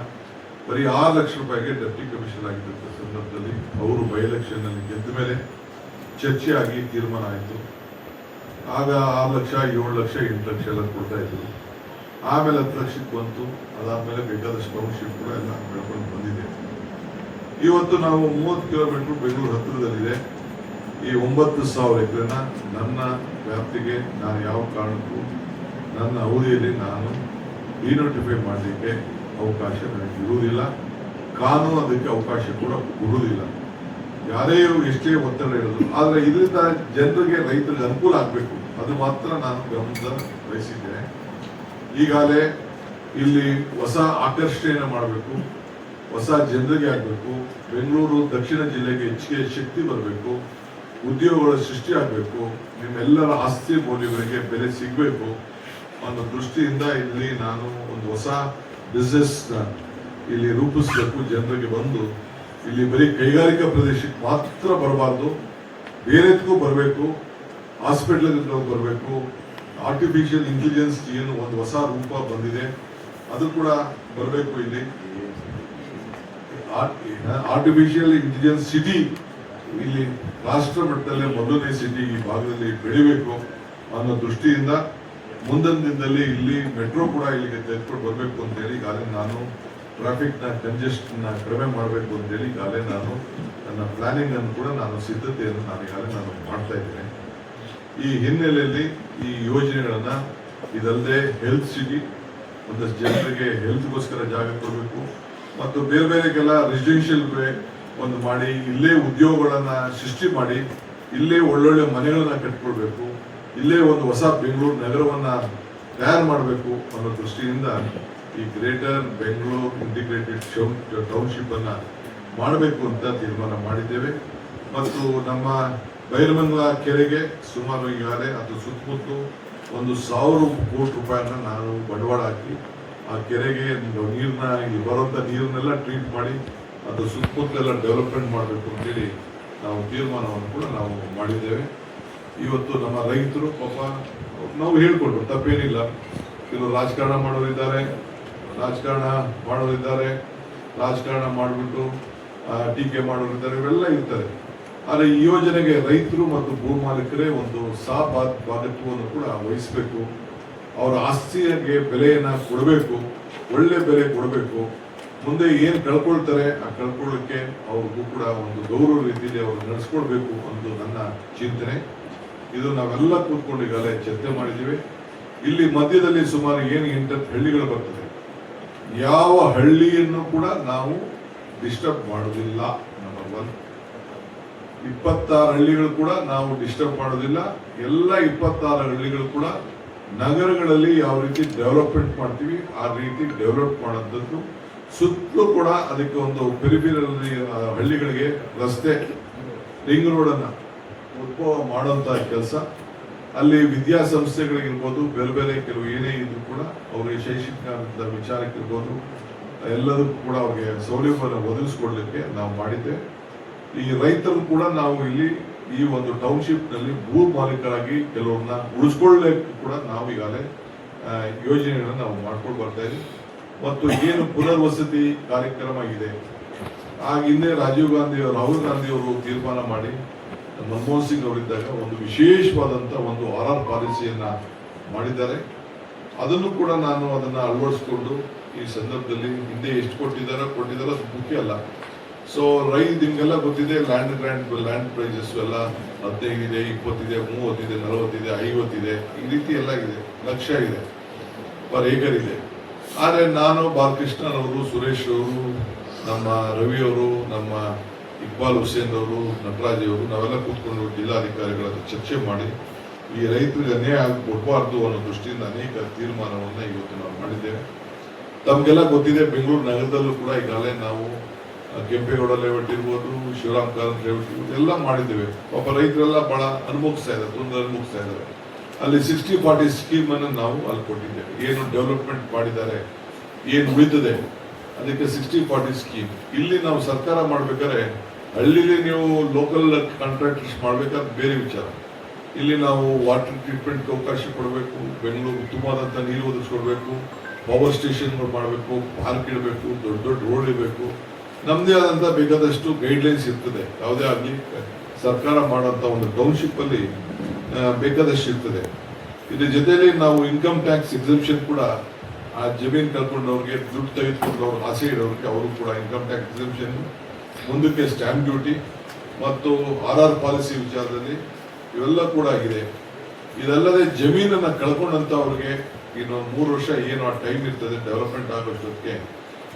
ಬರೀ ಆರು ಲಕ್ಷ ರೂಪಾಯಿಗೆ ಡೆಪ್ಟಿ ಕಮಿಷನರ್ ಆಗಿದ್ದಂಥ ಸಂದರ್ಭದಲ್ಲಿ ಅವರು ಬೈ ಎಲೆಕ್ಷನ್ನಲ್ಲಿ ಗೆದ್ದ ಮೇಲೆ ಚರ್ಚೆ ಆಗಿ ತೀರ್ಮಾನ ಆಯಿತು. ಆಗ ಆರು ಲಕ್ಷ, ಏಳು ಲಕ್ಷ, ಎಂಟು ಲಕ್ಷ ಎಲ್ಲ ಕೊಡ್ತಾ ಇದ್ರು. ಆಮೇಲೆ ಹತ್ತು ಲಕ್ಷಕ್ಕೆ ಬಂತು. ಅದಾದಮೇಲೆ ಬೇಕಾದಷ್ಟು ಟೌನ್ಶಿಪ್ ಕೂಡ ಎಲ್ಲ ಬೆಳ್ಕೊಂಡು ಬಂದಿದೆ. ಇವತ್ತು ನಾವು ಮೂವತ್ತು ಕಿಲೋಮೀಟರ್ ಬೆಂಗಳೂರು ಹತ್ತಿರದಲ್ಲಿದೆ. ಈ ಒಂಬತ್ತು ಸಾವಿರ ಎಕರೆನ ನನ್ನ ವ್ಯಾಪ್ತಿಗೆ ನಾನು ಯಾವ ಕಾರಣಕ್ಕೂ ನನ್ನ ಅವಧಿಯಲ್ಲಿ ನಾನು ಡಿನೋಟಿಫೈ ಮಾಡಲಿಕ್ಕೆ ಅವಕಾಶ ನನಗೆ ಇರುವುದಿಲ್ಲ. ಕಾನೂನು ಅದಕ್ಕೆ ಅವಕಾಶ ಕೂಡ ಕೊಡುವುದಿಲ್ಲ. ಯಾರೇ ಎಷ್ಟೇ ಒತ್ತಡ ಇರೋದು ಆದರೆ ಇದರಿಂದ ಜನರಿಗೆ ರೈತರಿಗೆ ಅನುಕೂಲ ಆಗಬೇಕು. ಅದು ಮಾತ್ರ ನಾನು ಗಮನದ ವಹಿಸಿದ್ದೇನೆ ಈಗಾಗಲೇ ಇಲ್ಲಿ ಹೊಸ ಆಕರ್ಷಣೆಯನ್ನು ಮಾಡಬೇಕು. ಹೊಸ ಜನರಿಗೆ ಆಗಬೇಕು. ಬೆಂಗಳೂರು ದಕ್ಷಿಣ ಜಿಲ್ಲೆಗೆ ಹೆಚ್ಚಿಗೆ ಶಕ್ತಿ ಬರಬೇಕು. ಉದ್ಯೋಗಗಳ ಸೃಷ್ಟಿ ಆಗಬೇಕು. ನಿಮ್ಮೆಲ್ಲರ ಆಸ್ತಿ ಮೌಲ್ಯಗಳಿಗೆ ಬೆಲೆ ಸಿಗಬೇಕು. ಅನ್ನೋ ದೃಷ್ಟಿಯಿಂದ ಇಲ್ಲಿ ನಾನು ಒಂದು ಹೊಸ ಬಿಸ್ನೆಸ್ ಇಲ್ಲಿ ರೂಪಿಸಬೇಕು, ಜನರಿಗೆ ಬಂದು ಇಲ್ಲಿ ಬರೀ ಕೈಗಾರಿಕಾ ಪ್ರದೇಶಕ್ಕೆ ಮಾತ್ರ ಬರಬಾರ್ದು. ಬೇರೆದಕ್ಕೂ ಬರಬೇಕು. ಹಾಸ್ಪಿಟ್ಲ್ಗೂ ಬರಬೇಕು. ಆರ್ಟಿಫಿಷಿಯಲ್ ಇಂಟೆಲಿಜೆನ್ಸ್ ಏನು ಒಂದು ಹೊಸ ರೂಪ ಬಂದಿದೆ. ಅದು ಕೂಡ ಬರಬೇಕು ಇಲ್ಲಿ. ಆರ್ಟಿಫಿಷಿಯಲ್ ಇಂಟೆಲಿಜೆನ್ಸ್ ಸಿಟಿ ಇಲ್ಲಿ ರಾಷ್ಟ್ರ ಮಟ್ಟದಲ್ಲೇ ಮೊದಲನೇ ಸಿಟಿ ಈ ಭಾಗದಲ್ಲಿ ಬೆಳಿಬೇಕು ಅನ್ನೋ ದೃಷ್ಟಿಯಿಂದ ಮುಂದಿನ ದಿನದಲ್ಲಿ ಇಲ್ಲಿ ಮೆಟ್ರೋ ಕೂಡ ಇಲ್ಲಿಗೆ ತೆಗೆದುಕೊಂಡು ಬರಬೇಕು ಅಂತೇಳಿ ಈಗಾಗಲೇ ನಾನು ಟ್ರಾಫಿಕ್ನ ನ ಕಂಜೆಸ್ಟ್ನ ಕಡಿಮೆ ಮಾಡಬೇಕು ಅಂತೇಳಿ ಈಗಾಗಲೇ ನಾನು ನನ್ನ ಪ್ಲಾನಿಂಗ್ ಅನ್ನು ಕೂಡ ನಾನು ಸಿದ್ಧತೆಯನ್ನು ನಾನು ಈಗಾಗಲೇ ನಾನು ಮಾಡ್ತಾ ಇದ್ದೇನೆ. ಈ ಹಿನ್ನೆಲೆಯಲ್ಲಿ ಈ ಯೋಜನೆಗಳನ್ನು ಇದಲ್ಲದೆ ಹೆಲ್ತ್ ಸಿಟಿ ಒಂದಷ್ಟು ಜನರಿಗೆ ಹೆಲ್ತ್ಗೋಸ್ಕರ ಜಾಗ ಕೊಡಬೇಕು. ಮತ್ತು ಬೇರೆ ಬೇರೆಗೆಲ್ಲ ರೆಸಿಡೆನ್ಷಿಯಲ್ ಒಂದು ಮಾಡಿ, ಇಲ್ಲೇ ಉದ್ಯೋಗಗಳನ್ನು ಸೃಷ್ಟಿ ಮಾಡಿ, ಇಲ್ಲೇ ಒಳ್ಳೊಳ್ಳೆ ಮನೆಗಳನ್ನ ಕಟ್ಕೊಳ್ಬೇಕು ಇಲ್ಲೇ ಒಂದು ಹೊಸ ಬೆಂಗಳೂರು ನಗರವನ್ನು ತಯಾರು ಮಾಡಬೇಕು ಅನ್ನೋ ದೃಷ್ಟಿಯಿಂದ ಈ ಗ್ರೇಟರ್ ಬೆಂಗಳೂರು ಇಂಟಿಗ್ರೇಟೆಡ್ ಟೌನ್ಶಿಪ್ ಅನ್ನ ಮಾಡಬೇಕು ಅಂತ ತೀರ್ಮಾನ ಮಾಡಿದ್ದೇವೆ. ಮತ್ತು ನಮ್ಮ ಬೈರಮಂಗಲ ಕೆರೆಗೆ ಸುಮಾರು ಈಗಾಗಲೇ ಅದು ಸುತ್ತಮುತ್ತು ಒಂದು ಸಾವಿರ ಕೋಟಿ ರೂಪಾಯಿನ ನಾನು ಬಂಡವಾಳ ಹಾಕಿ ಆ ಕೆರೆಗೆ ನೀರನ್ನ ಇಲ್ಲಿ ಬರುವಂತ ನೀರನ್ನೆಲ್ಲ ಟ್ರೀಟ್ ಮಾಡಿ ಅದು ಸುತ್ತಮುತ್ತಲೆಲ್ಲ ಡೆವಲಪ್ಮೆಂಟ್ ಮಾಡಬೇಕು ಅಂತೇಳಿ ನಾವು ತೀರ್ಮಾನವನ್ನು ಕೂಡ ನಾವು ಮಾಡಿದ್ದೇವೆ. ಇವತ್ತು ನಮ್ಮ ರೈತರು ಪಾಪ ನಾವು ಹೇಳ್ಕೊಂಡ್ರು ತಪ್ಪೇನಿಲ್ಲ. ಕೆಲವು ರಾಜಕಾರಣ ಮಾಡೋರಿದ್ದಾರೆ ರಾಜಕಾರಣ ಮಾಡೋರಿದ್ದಾರೆ, ರಾಜಕಾರಣ ಮಾಡಿಬಿಟ್ಟು ಟೀಕೆ ಮಾಡೋರಿದ್ದಾರೆ, ಇವೆಲ್ಲ ಇರ್ತಾರೆ. ಆದರೆ ಈ ಯೋಜನೆಗೆ ರೈತರು ಮತ್ತು ಭೂ ಮಾಲೀಕರೇ ಒಂದು ಸಾ ಬಾ- ಭಾಗತ್ವವನ್ನು ಕೂಡ ವಹಿಸಬೇಕು. ಅವರ ಆಸ್ತಿಗೆ ಬೆಲೆಯನ್ನು ಕೊಡಬೇಕು, ಒಳ್ಳೆ ಬೆಲೆ ಕೊಡಬೇಕು. ಮುಂದೆ ಏನು ಕಳ್ಕೊಳ್ತಾರೆ, ಆ ಕಳ್ಕೊಳ್ಳೋಕ್ಕೆ ಅವ್ರಿಗೂ ಕೂಡ ಒಂದು ಗೌರವ ರೀತಿಯಲ್ಲಿ ಅವ್ರು ನಡೆಸ್ಕೊಳ್ಬೇಕು ಅನ್ನೋದು ನನ್ನ ಚಿಂತನೆ. ಇದು ನಾವೆಲ್ಲ ಕೂತ್ಕೊಂಡು ಈಗಾಗಲೇ ಚರ್ಚೆ ಮಾಡಿದ್ದೀವಿ. ಇಲ್ಲಿ ಮಧ್ಯದಲ್ಲಿ ಸುಮಾರು ಏನು ಎಂಟತ್ತು ಹಳ್ಳಿಗಳು ಬರ್ತದೆ. ಯಾವ ಹಳ್ಳಿಯನ್ನು ಕೂಡ ನಾವು ಡಿಸ್ಟರ್ಬ್ ಮಾಡೋದಿಲ್ಲ ನಂಬರ್ ಒನ್ ಇಪ್ಪತ್ತಾರು ಹಳ್ಳಿಗಳು ಕೂಡ ನಾವು ಡಿಸ್ಟರ್ಬ್ ಮಾಡೋದಿಲ್ಲ ಎಲ್ಲ ಇಪ್ಪತ್ತಾರು ಹಳ್ಳಿಗಳು ಕೂಡ ನಗರಗಳಲ್ಲಿ ಯಾವ ರೀತಿ ಡೆವಲಪ್ಮೆಂಟ್ ಮಾಡ್ತೀವಿ, ಆ ರೀತಿ ಡೆವಲಪ್ ಮಾಡೋಂಥದ್ದು ಸುತ್ತಲೂ ಕೂಡ ಅದಕ್ಕೆ ಒಂದು ಪೆರಿಫಿರಲ್ ಹಳ್ಳಿಗಳಿಗೆ ರಸ್ತೆ ರಿಂಗ್ ರೋಡ್ ಅನ್ನ ಉದ್ಭವ ಮಾಡುವಂತಹ ಕೆಲಸ. ಅಲ್ಲಿ ವಿದ್ಯಾಸಂಸ್ಥೆಗಳಿಗಿರ್ಬೋದು, ಬೇರೆ ಬೇರೆ ಕೆಲವು ಏನೇ ಇದ್ರು ಕೂಡ ಅವರಿಗೆ ಶೈಕ್ಷಣಿಕ ವಿಚಾರಕ್ಕಿರ್ಬೋದು, ಎಲ್ಲದಕ್ಕೂ ಕೂಡ ಅವ್ರಿಗೆ ಸೌಲಭ್ಯವನ್ನು ಒದಗಿಸ್ಕೊಡ್ಲಿಕ್ಕೆ ನಾವು ಮಾಡಿದ್ದೆ. ಈ ರೈತರು ಕೂಡ ನಾವು ಇಲ್ಲಿ ಈ ಒಂದು ಟೌನ್ಶಿಪ್ನಲ್ಲಿ ಭೂ ಮಾಲೀಕರಾಗಿ ಕೆಲವ್ರನ್ನ ಉಳಿಸ್ಕೊಳ್ಳಲಿಕ್ಕೆ ಕೂಡ ನಾವು ಈಗಾಗಲೇ ಯೋಜನೆಗಳನ್ನು ನಾವು ಮಾಡ್ಕೊಂಡು ಬರ್ತಾ ಇದ್ದೀವಿ. ಮತ್ತು ಏನು ಪುನರ್ವಸತಿ ಕಾರ್ಯಕ್ರಮ ಇದೆ. ಆಗ ಹಿಂದೆ ರಾಜೀವ್ ಗಾಂಧಿ ರಾಹುಲ್ ಗಾಂಧಿ ಅವರು ತೀರ್ಮಾನ ಮಾಡಿ ಮನಮೋಹನ್ ಸಿಂಗ್ ಅವರಿದ್ದಾಗ ಒಂದು ವಿಶೇಷವಾದಂಥ ಒಂದು ಆರ್ ಆರ್ ಪಾಲಿಸಿಯನ್ನ ಮಾಡಿದ್ದಾರೆ. ಅದನ್ನು ಕೂಡ ನಾನು ಅದನ್ನ ಅಳವಡಿಸಿಕೊಂಡು ಈ ಸಂದರ್ಭದಲ್ಲಿ ಹಿಂದೆ ಎಷ್ಟು ಕೊಟ್ಟಿದ್ದಾರೋ ಕೊಟ್ಟಿದ್ದಾರೋ ಅದು ಮುಖ್ಯ ಅಲ್ಲ. ಸೊ ರೈ ನಿಮ್ಗೆಲ್ಲ ಗೊತ್ತಿದೆ ಲ್ಯಾಂಡ್ ಗ್ರ್ಯಾಂಡ್ ಲ್ಯಾಂಡ್ ಪ್ರೈಸಸ್ ಎಲ್ಲ ಹದಿನೈದಿದೆ, ಇಪ್ಪತ್ತಿದೆ, ಮೂವತ್ತಿದೆ, ನಲವತ್ತಿದೆ, ಐವತ್ತಿದೆ, ಈ ರೀತಿ ಎಲ್ಲ ಇದೆ, ಲಕ್ಷ ಇದೆ, ಪರ್ ಏಕರ್ ಇದೆ. ಆದರೆ ನಾನು ಬಾಲಕೃಷ್ಣನವರು ಸುರೇಶ್ ಅವರು, ನಮ್ಮ ರವಿ ಅವರು, ನಮ್ಮ ಇಕ್ಬಾಲ್ ಹುಸೇನ್ ಅವರು ನಟರಾಜ್ ಅವರು ನಾವೆಲ್ಲ ಕೂತ್ಕೊಂಡು ಜಿಲ್ಲಾಧಿಕಾರಿಗಳ ಚರ್ಚೆ ಮಾಡಿ, ಈ ರೈತರಿಗೆ ಅನ್ಯಾಯ ಕೊಡಬಾರ್ದು ಅನ್ನೋ ದೃಷ್ಟಿಯಿಂದ ಅನೇಕ ತೀರ್ಮಾನವನ್ನು ಇವತ್ತು ನಾವು ಮಾಡಿದ್ದೇವೆ. ತಮಗೆಲ್ಲ ಗೊತ್ತಿದೆ, ಬೆಂಗಳೂರು ನಗರದಲ್ಲೂ ಕೂಡ ಈಗಾಗಲೇ ನಾವು ಕೆಂಪೇಗೌಡ ಲೇಔಟ್ ಇರ್ಬೋದು, ಶಿವರಾಮ್ ಕಾರಂತ್ ಲೇಔಟ್ ಇರ್ಬೋದು, ಎಲ್ಲ ಮಾಡಿದ್ದೇವೆ. ಪಾಪ ರೈತರೆಲ್ಲ ಭಾಳ ಅನುಭವಿಸ್ತಾ ಇದ್ದಾರೆ, ತೊಂದರೆ ಅನುಭವಿಸ್ತಾ ಇದ್ದಾರೆ. ಅಲ್ಲಿ ಸಿಕ್ಸ್ಟಿ ಫಾರ್ಟಿ ಸ್ಕೀಮನ್ನು ನಾವು ಅಲ್ಲಿ ಕೊಟ್ಟಿದ್ದೇವೆ. ಏನು ಡೆವಲಪ್ಮೆಂಟ್ ಮಾಡಿದ್ದಾರೆ, ಏನು ಉಳಿತದೆ ಅದಕ್ಕೆ ಸಿಕ್ಸ್ಟಿ ಫಾರ್ಟಿ ಸ್ಕೀಮ್ ಇಲ್ಲಿ ನಾವು ಸರ್ಕಾರ ಮಾಡ್ಬೇಕಾದ್ರೆ ಹಳ್ಳಿಲಿ ನೀವು ಲೋಕಲ್ ಕಾಂಟ್ರಾಕ್ಟರ್ಸ್ ಮಾಡಬೇಕಾದ ಬೇರೆ ವಿಚಾರ. ಇಲ್ಲಿ ನಾವು ವಾಟರ್ ಟ್ರೀಟ್ಮೆಂಟ್ಗೆ ಅವಕಾಶ ಕೊಡಬೇಕು ಬೆಂಗಳೂರು ಉತ್ತಮವಾದಂಥ ನೀರು ಒದಗಿಸ್ಕೊಡ್ಬೇಕು ಪವರ್ ಸ್ಟೇಷನ್ಗಳು ಮಾಡಬೇಕು ಪಾರ್ಕ್ ಇಡಬೇಕು, ದೊಡ್ಡ ದೊಡ್ಡ ರೋಡ್ ಇರಬೇಕು ನಮ್ಮದೇ ಆದಂಥ ಬೇಕಾದಷ್ಟು ಗೈಡ್ಲೈನ್ಸ್ ಇರ್ತದೆ. ಯಾವುದೇ ಆಗಲಿ, ಸರ್ಕಾರ ಮಾಡೋಂಥ ಒಂದು ಟೌನ್ಶಿಪ್ಪಲ್ಲಿ ಬೇಕಾದಷ್ಟು ಇರ್ತದೆ. ಇದ್ರ ಜೊತೆಯಲ್ಲಿ ನಾವು ಇನ್ಕಮ್ ಟ್ಯಾಕ್ಸ್ ಎಕ್ಸಿಬಿಷನ್ ಕೂಡ ಆ ಜಮೀನು ಕಳ್ಕೊಂಡವ್ರಿಗೆ ದುಡ್ಡು ತೆಗೆದುಕೊಂಡವ್ರು ಆಸೆ ಇರೋರಿಗೆ ಅವರು ಕೂಡ ಇನ್ಕಮ್ ಟ್ಯಾಕ್ಸ್ ಎಕ್ಸಿಬಿಷನ್ ಮುಂದಕ್ಕೆ ಸ್ಟ್ಯಾಂಪ್ ಡ್ಯೂಟಿ ಮತ್ತು ಆರ್ ಆರ್ ಪಾಲಿಸಿ ವಿಚಾರದಲ್ಲಿ ಇವೆಲ್ಲ ಕೂಡ ಆಗಿದೆ. ಇದಲ್ಲದೆ ಜಮೀನನ್ನು ಕಳ್ಕೊಂಡಂಥವ್ರಿಗೆ ಇನ್ನೊಂದು ಮೂರು ವರ್ಷ ಏನು ಆ ಟೈಮ್ ಇರ್ತದೆ ಡೆವಲಪ್ಮೆಂಟ್ ಆಗೋಷ್ಟೊತ್ತಿಗೆ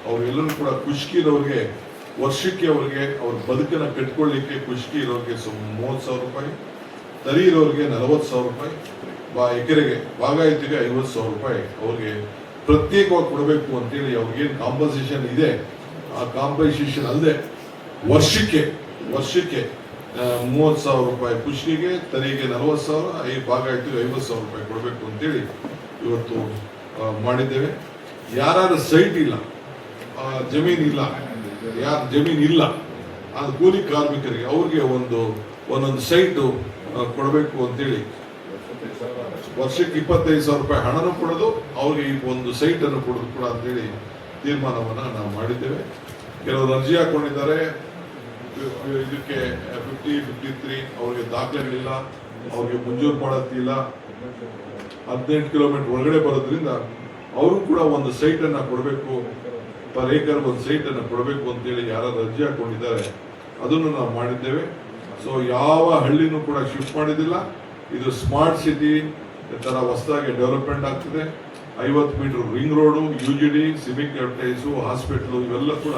ಅವರೆಲ್ಲರೂ ಕೂಡ ಖುಷ್ಕಿ ಇರೋರಿಗೆ, ವರ್ಷಕ್ಕೆ ಅವ್ರಿಗೆ ಅವ್ರ ಬದುಕನ್ನು ಕಟ್ಕೊಳ್ಳಿಕ್ಕೆ ಖುಷ್ಕಿ ಇರೋರಿಗೆ ಸುಮ್ ಮೂವತ್ತು ಸಾವಿರ ರೂಪಾಯಿ, ತರಿ ಇರೋರಿಗೆ ನಲವತ್ತು ಸಾವಿರ ರೂಪಾಯಿ, ಬಾ ಎಕರೆಗೆ, ಬಾಗಾಯತಿಗೆ ಐವತ್ತು ಸಾವಿರ ರೂಪಾಯಿ ಅವ್ರಿಗೆ ಪ್ರತ್ಯೇಕವಾಗಿ ಕೊಡಬೇಕು ಅಂತೇಳಿ ಅವ್ರಿಗೇನು ಕಾಂಪನ್ಸೇಷನ್ ಇದೆ, ಆ ಕಾಂಪನ್ಸೇಷನ್ ಅಲ್ಲದೆ ವರ್ಷಕ್ಕೆ ವರ್ಷಕ್ಕೆ ಮೂವತ್ತು ಸಾವಿರ ರೂಪಾಯಿ ಖುಷಿಗೆ ತರಿಗೆ ನಲವತ್ತು ಸಾವಿರ ಐ ಆಯ್ತು ಐವತ್ತು ಸಾವಿರ ರೂಪಾಯಿ ಕೊಡಬೇಕು ಅಂತೇಳಿ ಇವತ್ತು ಮಾಡಿದ್ದೇವೆ. ಯಾರು ಸೈಟ್ ಇಲ್ಲ ಜಮೀನ್ ಇಲ್ಲ, ಯಾರು ಜಮೀನ್ ಇಲ್ಲ ಅದು ಕೂಲಿ ಕಾರ್ಮಿಕರಿಗೆ ಅವ್ರಿಗೆ ಒಂದು, ಒಂದೊಂದು ಸೈಟು ಕೊಡಬೇಕು ಅಂತೇಳಿ ವರ್ಷಕ್ಕೆ ಇಪ್ಪತ್ತೈದು ಸಾವಿರ ರೂಪಾಯಿ ಹಣನೂ ಕೊಡೋದು, ಅವ್ರಿಗೆ ಈ ಒಂದು ಸೈಟನ್ನು ಕೊಡೋದು ಕೂಡ ಅಂತೇಳಿ ತೀರ್ಮಾನವನ್ನು ನಾವು ಮಾಡಿದ್ದೇವೆ. ಕೆಲವರು ಅರ್ಜಿ ಹಾಕೊಂಡಿದ್ದಾರೆ. ಇದಕ್ಕೆ ಫಿಫ್ಟಿ ಫಿಫ್ಟಿ ತ್ರೀ ಅವ್ರಿಗೆ ದಾಖಲೆಗಳಿಲ್ಲ, ಅವ್ರಿಗೆ ಮಂಜೂರು ಮಾಡೋದಿಲ್ಲ ಹದಿನೆಂಟು ಕಿಲೋಮೀಟರ್ ಒಳಗಡೆ ಬರೋದ್ರಿಂದ ಅವರು ಕೂಡ ಒಂದು ಸೈಟನ್ನು ಕೊಡಬೇಕು, ಪರ್ ಏಕರ್ ಒಂದು ಸೈಟನ್ನು ಕೊಡಬೇಕು ಅಂತೇಳಿ ಯಾರು ಅರ್ಜಿ ಹಾಕೊಂಡಿದ್ದಾರೆ, ಅದನ್ನು ನಾವು ಮಾಡಿದ್ದೇವೆ. ಸೊ ಯಾವ ಹಳ್ಳಿನೂ ಕೂಡ ಶಿಫ್ಟ್ ಮಾಡಿದಿಲ್ಲ ಇದು ಸ್ಮಾರ್ಟ್ ಸಿಟಿ ತರ ಹೊಸದಾಗಿ ಡೆವಲಪ್ಮೆಂಟ್ ಆಗ್ತಿದೆ. ಐವತ್ತು metre ring road U G D civic advertise hospital ಇವೆಲ್ಲ ಕೂಡ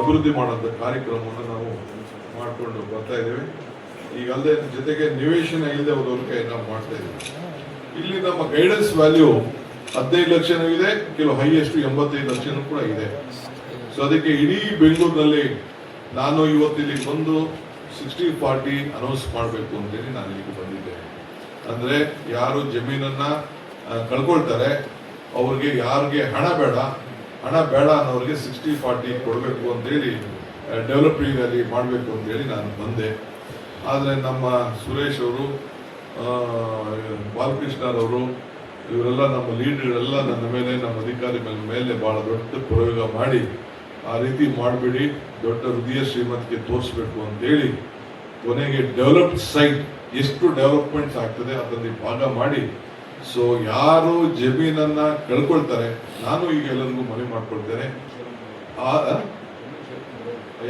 ಅಭಿವೃದ್ಧಿ ಮಾಡೋಂಥ ಕಾರ್ಯಕ್ರಮವನ್ನು ನಾವು ಮಾಡಿಕೊಂಡು ಬರ್ತಾ ಇದ್ದೇವೆ. ಈಗ ಅಲ್ಲದೆ ಜೊತೆಗೆ ನಿವೇಶನ ಇಲ್ಲದೆ ಹೋದವ್ರಿಗೆ ನಾವು ಮಾಡ್ತಾ ಇದ್ದೀವಿ. ಇಲ್ಲಿ ನಮ್ಮ ಗೈಡೆನ್ಸ್ ವ್ಯಾಲ್ಯೂ ಹದಿನೈದು ಲಕ್ಷನೂ ಇದೆ ಕೆಲವು ಹೈಯೆಸ್ಟ್ ಎಂಬತ್ತೈದು ಲಕ್ಷನೂ ಕೂಡ ಇದೆ. ಸೊ ಅದಕ್ಕೆ ಇಡೀ ಬೆಂಗಳೂರಿನಲ್ಲಿ ನಾನು ಇವತ್ತು ಬಂದು ಸಿಕ್ಸ್ಟಿ ಫಾರ್ಟಿ ಅನೌನ್ಸ್ ಮಾಡಬೇಕು ಅಂತೇಳಿ ನಾನು ಇಲ್ಲಿಗೆ ಬಂದಿದ್ದೆ ಅಂದ್ರೆ ಯಾರು ಜಮೀನನ್ನ ಕಳ್ಕೊಳ್ತಾರೆ, ಅವ್ರಿಗೆ ಯಾರಿಗೆ ಹಣ ಬೇಡ ಹಣ ಬೇಡ ಅನ್ನೋರಿಗೆ ಸಿಕ್ಸ್ಟಿ ಫಾರ್ಟಿ ಕೊಡಬೇಕು ಅಂತೇಳಿ ಡೆವಲಪಿಂಗ್ ಅಲ್ಲಿ ಮಾಡಬೇಕು ಅಂತೇಳಿ ನಾನು ಬಂದೆ. ಆದರೆ ನಮ್ಮ ಸುರೇಶ್ ಅವರು ಬಾಲಕೃಷ್ಣರವರು ಇವರೆಲ್ಲ ನಮ್ಮ ಲೀಡರ್ಗಳೆಲ್ಲ ನನ್ನ ಮೇಲೆ, ನಮ್ಮ ಅಧಿಕಾರಿ ಮೇಲೆ ಬಹಳ ದೊಡ್ಡ ಪ್ರಯೋಗ ಮಾಡಿ, ಆ ರೀತಿ ಮಾಡಬೇಡಿ, ದೊಡ್ಡ ಹೃದಯ ಶ್ರೀಮಂತಿಗೆ ತೋರಿಸ್ಬೇಕು ಅಂತೇಳಿ, ಕೊನೆಗೆ ಡೆವಲಪ್ಡ್ ಸೈಟ್ ಎಷ್ಟು ಡೆವಲಪ್ಮೆಂಟ್ಸ್ ಆಗ್ತದೆ ಅದರಲ್ಲಿ ಭಾಗ ಮಾಡಿ. ಸೊ ಯಾರು ಜಮೀನನ್ನ ಕಳ್ಕೊಳ್ತಾರೆ, ನಾನು ಈಗ ಎಲ್ಲರಿಗೂ ಮನವಿ ಮಾಡ್ಕೊಳ್ತೇನೆ.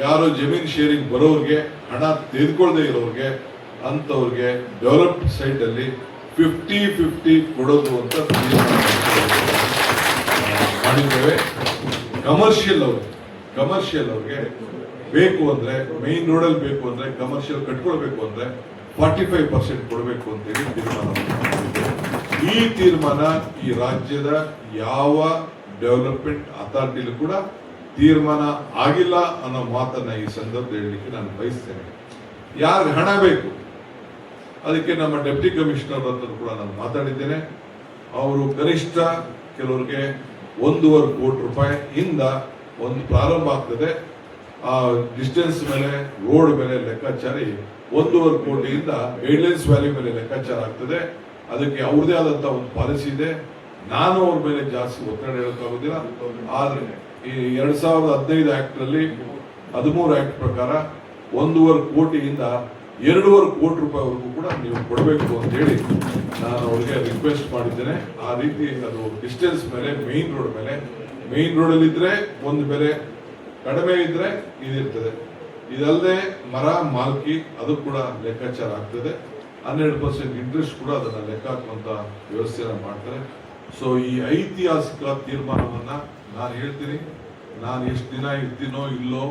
ಯಾರು ಜಮೀನ್ ಶೇರಿಂಗ್ ಬರೋರಿಗೆ, ಹಣ ತೆಗೆದುಕೊಳ್ಳದೆ ಇರೋರಿಗೆ, ಅಂಥವ್ರಿಗೆ ಡೆವಲಪ್ಡ್ ಸೈಟಲ್ಲಿ ಫಿಫ್ಟಿ ಫಿಫ್ಟಿ ಕೊಡೋದು ಅಂತ ಮಾಡಿದ್ದೇವೆ. ಕಮರ್ಷಿಯಲ್ ಅವರು ಕಮರ್ಷಿಯಲ್ ಅವ್ರಿಗೆ ಬೇಕು ಅಂದ್ರೆ ಮೇನ್ ರೋಡಲ್ಲಿ ಬೇಕು ಅಂದ್ರೆ ಕಮರ್ಷಿಯಲ್ ಕಟ್ಕೊಳ್ಬೇಕು ಅಂದ್ರೆ ಫಾರ್ಟಿ ಫೈವ್ ಪರ್ಸೆಂಟ್ ಕೊಡಬೇಕು ಅಂತೇಳಿ ತೀರ್ಮಾನ. ಈ ತೀರ್ಮಾನ ಈ ರಾಜ್ಯದ ಯಾವ ಡೆವಲಪ್ಮೆಂಟ್ ಅಥಾರಿಟಿಲೂ ಕೂಡ ತೀರ್ಮಾನ ಆಗಿಲ್ಲ ಅನ್ನೋ ಮಾತನ್ನ ಈ ಸಂದರ್ಭದಲ್ಲಿ ಹೇಳಲಿಕ್ಕೆ ನಾನು ಬಯಸ್ತೇನೆ. ಯಾರಿಗೆ ಹಣ ಬೇಕು? ಅದಕ್ಕೆ ನಮ್ಮ ಡೆಪ್ಟಿ ಕಮಿಷನರ್ ಹತ್ರ ಕೂಡ ನಾನು ಮಾತಾಡಿದ್ದೇನೆ. ಅವರು ಕನಿಷ್ಠ ಕೆಲವರಿಗೆ ಒಂದೂವರೆ ಕೋಟಿ ರೂಪಾಯಿ ಇಂದ ಒಂದು ಪ್ರಾರಂಭ ಆಗ್ತದೆ. ಆ ಡಿಸ್ಟೆನ್ಸ್ ಮೇಲೆ ರೋಡ್ ಮೇಲೆ ಲೆಕ್ಕಾಚಾರಿ ಒಂದೂವರೆ ಕೋಟಿಯಿಂದ ಗೈಡ್ಲೈನ್ಸ್ ವ್ಯಾಲ್ಯೂ ಮೇಲೆ ಲೆಕ್ಕಾಚಾರ ಆಗ್ತದೆ. ಅದಕ್ಕೆ ಅವ್ರದೇ ಆದಂತ ಒಂದು ಪಾಲಿಸಿ ಇದೆ. ನಾನು ಅವ್ರ ಮೇಲೆ ಜಾಸ್ತಿ ಒತ್ತಡ ಹೇಳೋಕ್ಕಾಗೋದಿಲ್ಲ ಆದ್ರೆ ಈ ಎರಡ್ ಸಾವಿರದ ಹದಿನೈದು ಆಕ್ಟ್ನಲ್ಲಿ ಹದಿಮೂರು ಆಕ್ಟ್ ಪ್ರಕಾರ ಒಂದೂವರೆ ಕೋಟಿಯಿಂದ ಎರಡೂವರೆ ಕೋಟಿ ರೂಪಾಯಿವರೆಗೂ ಕೂಡ ನೀವು ಕೊಡಬೇಕು ಅಂತ ಹೇಳಿ ನಾನು ಅವ್ರಿಗೆ ರಿಕ್ವೆಸ್ಟ್ ಮಾಡಿದ್ದೇನೆ. ಆ ರೀತಿ ಅದು ಡಿಸ್ಟೆನ್ಸ್ ಮೇಲೆ ಮೇನ್ ರೋಡ್ ಮೇಲೆ ಮೇನ್ ರೋಡ್ ಅಲ್ಲಿ ಇದ್ರೆ ಒಂದು ಬೆಲೆ ಕಡಿಮೆ ಇದ್ರೆ ಇದಿರ್ತದೆ. ಇದಲ್ಲದೆ ಮರ, ಮಾಲ್ಕಿ, ಅದು ಕೂಡ ಲೆಕ್ಕಾಚಾರ ಆಗ್ತದೆ. ಹನ್ನೆರಡು ಪರ್ಸೆಂಟ್ ಇಂಟ್ರೆಸ್ಟ್ ಕೂಡ ಅದನ್ನು ಲೆಕ್ಕ ಹಾಕುವಂತ ವ್ಯವಸ್ಥೆಯನ್ನು ಮಾಡ್ತಾರೆ. ಸೊ ಈ ಐತಿಹಾಸಿಕ ತೀರ್ಮಾನವನ್ನು ನಾನು ಹೇಳ್ತೀನಿ. ನಾನು ಎಷ್ಟು ದಿನ ಇರ್ತೀನೋ ಇಲ್ಲೋ,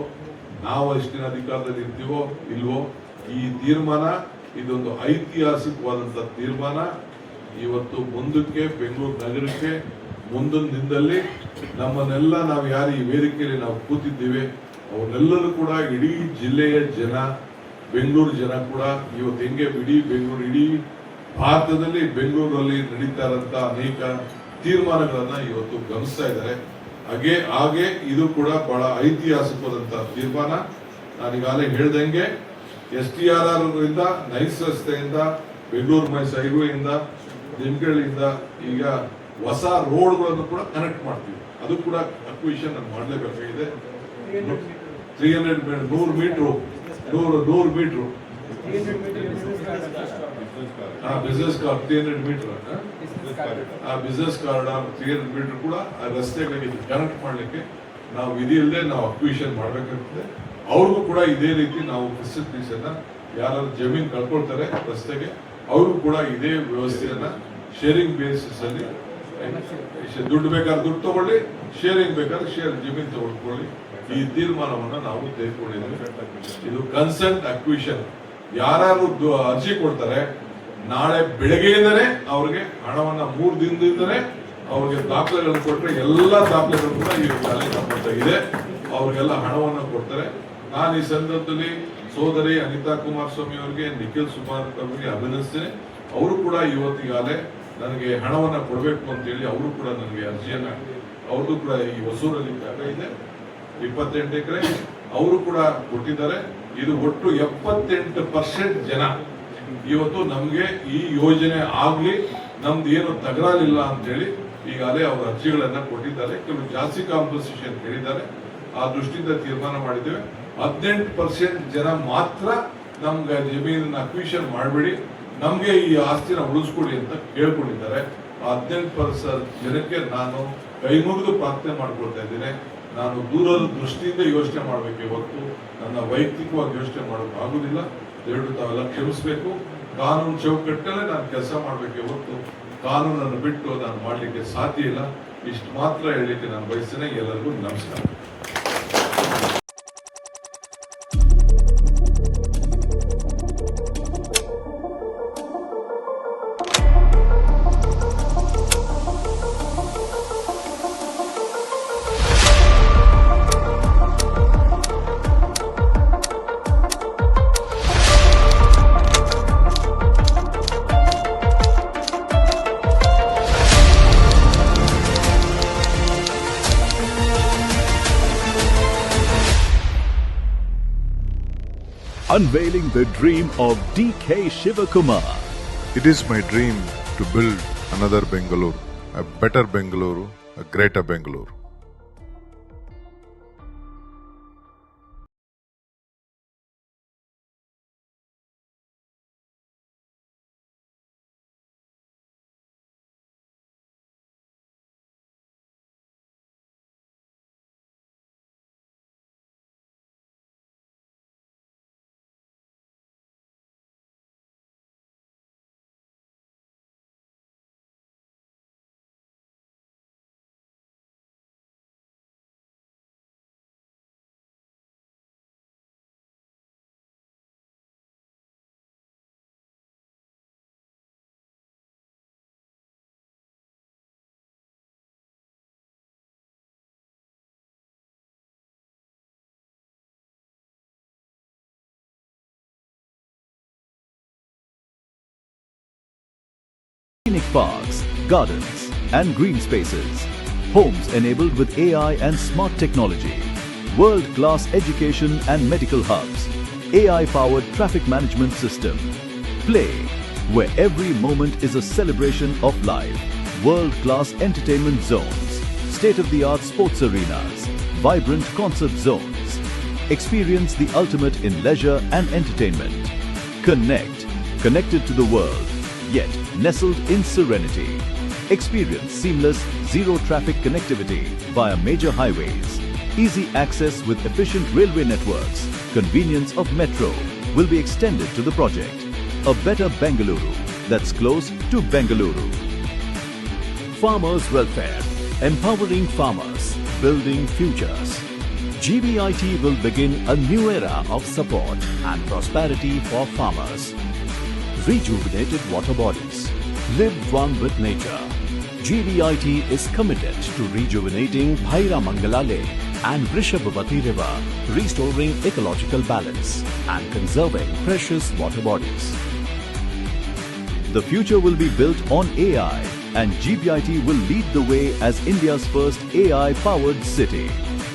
ನಾವು ಎಷ್ಟು ದಿನ ಅಧಿಕಾರದಲ್ಲಿ ಇರ್ತೀವೋ ಇಲ್ವೋ, ಈ ತೀರ್ಮಾನ ಇದೊಂದು ಐತಿಹಾಸಿಕವಾದಂಥ ತೀರ್ಮಾನ. ಇವತ್ತು ಮುಂದಕ್ಕೆ, ಬೆಂಗಳೂರು ನಗರಕ್ಕೆ ಮುಂದಿನ ದಿನದಲ್ಲಿ ನಮ್ಮನ್ನೆಲ್ಲ ನಾವು ಯಾರು ಈ ವೇದಿಕೆಯಲ್ಲಿ ನಾವು ಕೂತಿದ್ದೀವಿ ಅವರೆಲ್ಲರೂ ಕೂಡ ಇಡೀ ಜಿಲ್ಲೆಯ ಜನ, ಬೆಂಗಳೂರು ಜನ ಕೂಡ ಇವತ್ತು ಹೆಂಗೆ ಇಡೀ ಬೆಂಗಳೂರು, ಇಡೀ ಭಾರತದಲ್ಲಿ ಬೆಂಗಳೂರಲ್ಲಿ ನಡೀತಾ ಇರೋಂಥ ಅನೇಕ ತೀರ್ಮಾನಗಳನ್ನು ಇವತ್ತು ಗಮನಿಸ್ತಾ ಇದ್ದಾರೆ. ಹಾಗೆ ಹಾಗೆ ಇದು ಕೂಡ ಬಹಳ ಐತಿಹಾಸಿಕವಾದಂತ ತೀರ್ಮಾನ. ನಾನೀಗಾಗಲೇ ಹೇಳ್ದಂಗೆ S T R R NICE ರಸ್ತೆಯಿಂದ, ಬೆಂಗಳೂರು ಮೈಸ್ ಹೈವೇಯಿಂದ ನಿಮ್ಗಳಿಂದ ಈಗ ಹೊಸ ರೋಡ್ಗಳನ್ನು ಕೂಡ ಕನೆಕ್ಟ್ ಮಾಡ್ತೀವಿ. ಅದು ಕೂಡ ಅಕ್ವಿಷನ್ ಮಾಡಲೇಬೇಕಾಗಿದೆ. ತ್ರೀ ಹಂಡ್ರೆಡ್ ನೂರು ಮೀಟ್ರು ನೂರು ನೂರು ಮೀಟ್ರು ಆ business card three hundred metre ಆ business card three hundred metre ಕೂಡ ಆ ರಸ್ತೆಗಳಿಗೆ ಕನೆಕ್ಟ್ ಮಾಡಲಿಕ್ಕೆ ನಾವು ಇದಿಲ್ಲದೆ ನಾವು ಅಕ್ವಿಷನ್ ಮಾಡಬೇಕಾಗ್ತದೆ. ಅವ್ರಿಗೂ ಕೂಡ ಇದೇ ರೀತಿ ನಾವು ಫೆಸಿಲಿಟೀಸ್ ಯಾರು ಜಮೀನ್ ಕಳ್ಕೊಳ್ತಾರೆ ರಸ್ತೆಗೆ, ಅವ್ರಿಗೂ ಕೂಡ ಇದೇ ವ್ಯವಸ್ಥೆಯನ್ನ ಶೇರಿಂಗ್ ಬೇಸಿಸ್ ಅಲ್ಲಿ, ದುಡ್ಡು ಬೇಕಾದ್ರೆ ದುಡ್ಡು ತಗೊಳ್ಳಿ ಶೇರಿಂಗ್ ಬೇಕಾದ್ರೆ ಶೇರ್ ಜಮೀನ್ ತಗೊಳ್ಕೊಳ್ಳಿ ಈ ತೀರ್ಮಾನವನ್ನು ನಾವು ತೆಗೆದುಕೊಂಡಿದ್ದೇವೆ. ಇದು ಕನ್ಸೆಂಟ್ ಅಕ್ವಿಷನ್ ಯಾರು ಅರ್ಜಿ ಕೊಡ್ತಾರೆ, ನಾಳೆ ಬೆಳಗ್ಗೆಯಿಂದನೇ ಅವ್ರಿಗೆ ಹಣವನ್ನ ಮೂರು ದಿನದಿಂದನೇ ಅವ್ರಿಗೆ ದಾಖಲೆಗಳನ್ನು ಕೊಟ್ಟರೆ ಎಲ್ಲ ದಾಖಲೆಗಳು ಕೂಡ ಈ ಶಾಲೆ ನಮ್ಮ ಇದೆ. ಅವ್ರಿಗೆಲ್ಲ ಹಣವನ್ನ ಕೊಡ್ತಾರೆ. ನಾನು ಈ ಸಂದರ್ಭದಲ್ಲಿ ಸೋದರಿ ಅನಿತಾ ಕುಮಾರಸ್ವಾಮಿ ಅವರಿಗೆ, ನಿಖಿಲ್ ಸುಮಾರ್ ಅವರಿಗೆ ಅಭಿನಂದಿಸ್ತೇನೆ. ಅವರು ಕೂಡ ಇವತ್ತಿಗಾಲೇ ನನಗೆ ಹಣವನ್ನ ಕೊಡಬೇಕು ಅಂತೇಳಿ ಅವರು ಕೂಡ ನನಗೆ ಅರ್ಜಿಯನ್ನ, ಅವ್ರದ್ದು ಕೂಡ ಈ ಹೊಸೂರಲ್ಲಿ ಜಾಗ ಇದೆ. ಇಪ್ಪತ್ತೆಂಟು ಎಕರೆ, ಅವರು ಕೂಡ ಕೊಟ್ಟಿದ್ದಾರೆ. ಇದು ಒಟ್ಟು ಎಪ್ಪತ್ತೆಂಟು ಪರ್ಸೆಂಟ್ ಜನ. ಇವತ್ತು ನಮಗೆ ಈ ಯೋಜನೆ ಆಗ್ಲಿ, ನಮ್ದು ಏನು ತಗರಾಲಿಲ್ಲ ಅಂತ ಹೇಳಿ ಈಗಾಗಲೇ ಅವರು ಅರ್ಜಿಗಳನ್ನು ಕೊಟ್ಟಿದ್ದಾರೆ. ಕೆಲವು ಜಾಸ್ತಿ ಕಾಂಪನ್ಸೇಷನ್ ಕೇಳಿದ್ದಾರೆ. ಆ ದೃಷ್ಟಿಯಿಂದ ತೀರ್ಮಾನ ಮಾಡಿದ್ದೇವೆ. ಹದಿನೆಂಟು ಪರ್ಸೆಂಟ್ ಜನ ಮಾತ್ರ ನಮ್ಗೆ ಜಮೀನನ್ನ ಅಕ್ವಿಷನ್ ಮಾಡಬೇಡಿ. ನಮಗೆ ಈ ಆಸ್ತಿನ ಉಳಿಸ್ಕೊಡಿ ಅಂತ ಕೇಳ್ಕೊಂಡಿದ್ದಾರೆ. ಹದಿನೆಂಟು ಪರ್ಸೆಂಟ್ ಜನಕ್ಕೆ ನಾನು ಕೈಮುಗಿದು ಪ್ರಾರ್ಥನೆ ಮಾಡ್ಕೊಳ್ತಾ ಇದ್ದೇನೆ. ನಾನು ದೂರದ ದೃಷ್ಟಿಯಿಂದ ಯೋಚನೆ ಮಾಡಬೇಕು. ಹೊತ್ತು ನನ್ನ ವೈಯಕ್ತಿಕವಾಗಿ ಯೋಚನೆ ಮಾಡೋಕೆ ಆಗುದಿಲ್ಲ. ಎರಡು ತಾವೆಲ್ಲ ಕ್ಷಮಿಸಬೇಕು. ಕಾನೂನು ಚೌಕಟ್ಟಲ್ಲೇ ನಾನು ಕೆಲಸ ಮಾಡಬೇಕು. ಹೊತ್ತು ಕಾನೂನನ್ನು ಬಿಟ್ಟು ನಾನು ಮಾಡಲಿಕ್ಕೆ ಸಾಧ್ಯ ಇಲ್ಲ. ಇಷ್ಟು ಮಾತ್ರ ಹೇಳಲಿಕ್ಕೆ ನಾನು ಬಯಸ್ತೇನೆ. ಎಲ್ಲರಿಗೂ ನಮಸ್ಕಾರ. Unveiling the dream of DK Shivakumar. It is my dream to build another Bengaluru, a better Bengaluru, a greater Bengaluru. Scenic parks, gardens, and green spaces. Homes enabled with AI and smart technology. World class education and medical hubs. AI powered traffic management system. Play, where every moment is a celebration of life. World class entertainment zones. State of the art sports arenas. Vibrant concert zones. Experience the ultimate in leisure and entertainment. Connect, connected to the world, yet nestled in serenity. Experience seamless zero traffic connectivity via major highways. Easy access with efficient railway networks. Convenience of metro will be extended to the project. A better Bengaluru that's close to Bengaluru. Farmers Welfare, empowering farmers, building futures. GBIT will begin a new era of support and prosperity for farmers. Rejuvenated water bodies. Live one with nature. GBIT is committed to rejuvenating Bhaira Mangala Lake and Vrishabhavati River, restoring ecological balance and conserving precious water bodies. The future will be built on AI, and GBIT will lead the way as India's first AI powered city.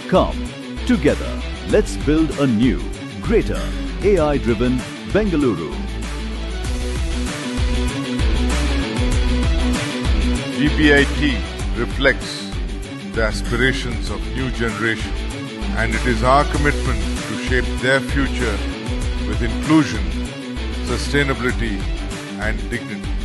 Come, together, let's build a new, greater, AI driven Bengaluru. GBIT reflects the aspirations of new generation and it is our commitment to shape their future with inclusion, sustainability and dignity.